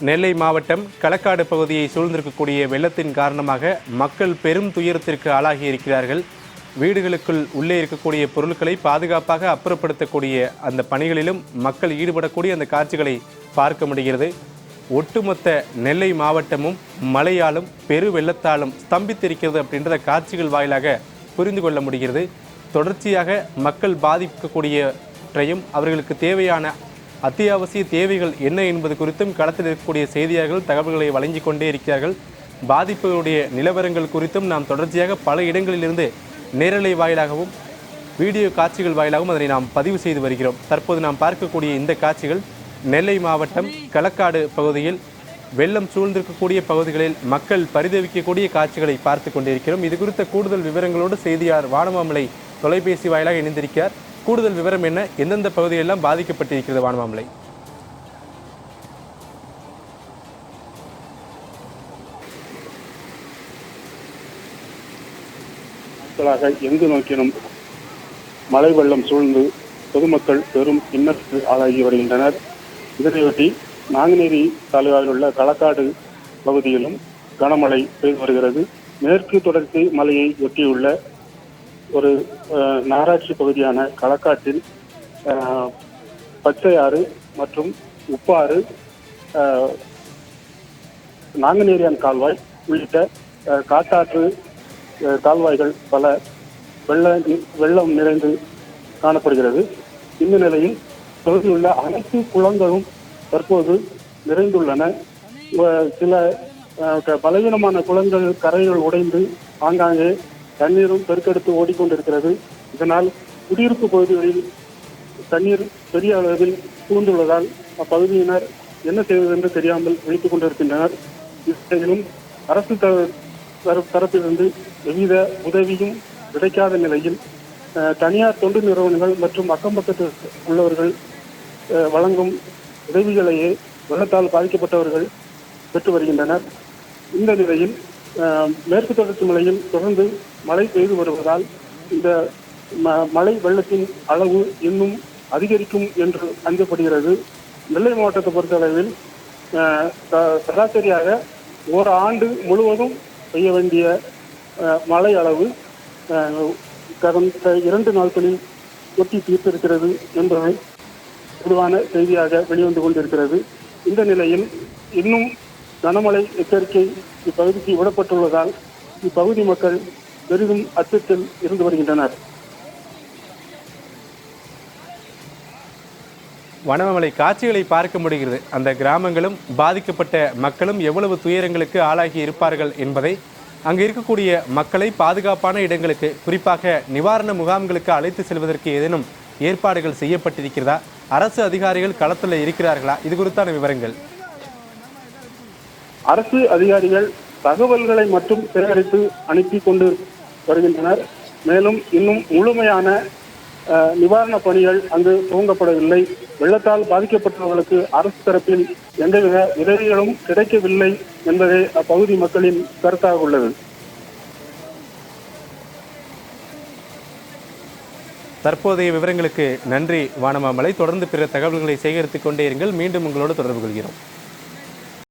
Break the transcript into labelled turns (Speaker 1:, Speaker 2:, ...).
Speaker 1: நெல்லை மாவட்டம் களக்காடு பகுதியை சூழ்ந்திருக்கக்கூடிய வெள்ளத்தின் காரணமாக மக்கள் பெரும் துயரத்திற்கு ஆளாகி இருக்கிறார்கள் வீடுகளுக்குள் உள்ளே இருக்கக்கூடிய பொருட்களை பாதுகாப்பாக அப்புறப்படுத்தக்கூடிய அந்த பணிகளிலும் மக்கள் ஈடுபடக்கூடிய அந்த காட்சிகளை பார்க்க முடிகிறது. ஒட்டுமொத்த நெல்லை மாவட்டமும் மழையாலும் பெரு வெள்ளத்தாலும் ஸ்தம்பித்திருக்கிறது அப்படின்றத காட்சிகள் வாயிலாக புரிந்து கொள்ள முடிகிறது. தொடர்ச்சியாக மக்கள் பாதிக்கக்கூடியவற்றையும் அவர்களுக்கு தேவையான அத்தியாவசிய தேவைகள் என்ன என்பது குறித்தும் களத்தில் இருக்கக்கூடிய செய்தியாளர்கள் தகவல்களை வழங்கி கொண்டே இருக்கிறார்கள். பாதிப்புகளுடைய நிலவரங்கள் குறித்தும் நாம் தொடர்ச்சியாக பல இடங்களிலிருந்து நேரலை வாயிலாகவும் வீடியோ காட்சிகள் வாயிலாகவும் அதனை நாம் பதிவு செய்து வருகிறோம். தற்போது நாம் பார்க்கக்கூடிய இந்த காட்சிகள் நெல்லை மாவட்டம் களக்காடு பகுதியில் வெள்ளம் சூழ்ந்திருக்கக்கூடிய பகுதிகளில் மக்கள் பரிதவிக்கக்கூடிய காட்சிகளை பார்த்து கொண்டிருக்கிறோம். இது குறித்த கூடுதல் விவரங்களோடு செய்தியாளர் வானமாமலை தொலைபேசி வாயிலாக இணைந்திருக்கிறார். கூடுதல் விவரம் என்ன? எந்தெந்த பகுதியெல்லாம் பாதிக்கப்பட்டிருக்கிறது? வானமாமலை
Speaker 2: எங்கு நோக்கினும் மழை வெள்ளம் சூழ்ந்து பொதுமக்கள் பெரும் இன்னத்துக்கு ஆளாகி வருகின்றனர். இதனையொட்டி நாங்குநேரி தாலுகாவில் உள்ள களக்காடு பகுதியிலும் கனமழை பெய்து வருகிறது. மேற்கு தொடர்ச்சி மலையை ஒட்டியுள்ள ஒரு நகராட்சி பகுதியான களக்காட்டில் பச்சையாறு மற்றும் உப்பாறு நாங்குநேரியான் கால்வாய் உள்ளிட்ட காட்டாற்று கால்வாய்கள் பல வெள்ள வெள்ளம் நிறைந்து காணப்படுகிறது. இந்த நிலையில் பகுதியுள்ள அனைத்து குளங்களும் தற்போது நிறைந்துள்ளன. சில க- பலவீனமான குளங்கள் கரைகள் உடைந்து ஆங்காங்கே தண்ணீரும் பெருக்கெடுத்து ஓடிக்கொண்டிருக்கிறது. இதனால் குடியிருப்பு பகுதிகளில் தண்ணீர் பெரிய அளவில் சூழ்ந்துள்ளதால் அப்பகுதியினர் என்ன செய்வது என்று தெரியாமல் வைத்துக் கொண்டிருக்கின்றனர். இதிலும் அரசு தரப்பிலிருந்து எவ்வித உதவியும் கிடைக்காத நிலையில் தனியார் தொண்டு நிறுவனங்கள் மற்றும் அக்கம் பக்கத்தில் உள்ளவர்கள் வழங்கும் உதவிகளையே வெள்ளத்தால் பாதிக்கப்பட்டவர்கள் பெற்று வருகின்றனர். இந்த நிலையில் மேற்கு தொடர்ச்சி மலையில் தொடர்ந்து மழை பெய்து வருவதால் இந்த ம- மழை வெள்ளத்தின் அளவு இன்னும் அதிகரிக்கும் என்று அஞ்சப்படுகிறது நெல்லை மாவட்டத்தை பொறுத்தளவில் ச- சராசரியாக ஒரு ஆண்டு முழுவதும் பெய்ய வேண்டிய மழை அளவு கடந்த இரண்டு நாட்களில் ஒட்டி தீர்த்திருக்கிறது என்பது பொதுவான செய்தியாக வெளிவந்து கொண்டிருக்கிறது. இந்த நிலையில் இன்னும் கனமழை எச்சரிக்கை இப்பகுதிக்கு விடப்பட்டுள்ளதால் இப்பகுதி மக்கள் பெரிதும் அச்சத்தில் இருந்து வருகின்றனர்.
Speaker 1: வனமலை காட்சிகளை பார்க்க முடிகிறது. அந்த கிராமங்களும் பாதிக்கப்பட்ட மக்களும் எவ்வளவு துயரங்களுக்கு ஆளாகி இருப்பார்கள் என்பதை அங்கு இருக்கக்கூடிய மக்களை பாதுகாப்பான இடங்களுக்கு குறிப்பாக நிவாரண முகாம்களுக்கு அழைத்து செல்வதற்கு ஏதேனும் ஏற்பாடுகள் செய்யப்பட்டிருக்கிறதா? அரசு அதிகாரிகள் களத்தில் இருக்கிறார்களா? இது குறித்தான விவரங்கள்.
Speaker 2: அரசு அதிகாரிகள் தகவல்களை மட்டும் சேகரித்து அனுப்பி கொண்டு வருகின்றனர். மேலும் இன்னும் முழுமையான நிவாரணப் பணிகள் அங்கு துவங்கப்படவில்லை. வெள்ளத்தால் பாதிக்கப்பட்டவர்களுக்கு அரசு தரப்பில் எந்தவித உதவிகளும் கிடைக்கவில்லை என்பதே அப்பகுதி மக்களின் கருத்தாக உள்ளது.
Speaker 1: தற்போதைய விவரங்களுக்கு நன்றி. வானமாமலை. தொடர்ந்து பிற தகவல்களை சேகரித்துக் கொண்டே இருங்கள். மீண்டும் உங்களோடு தொடர்பு கொள்கிறோம்.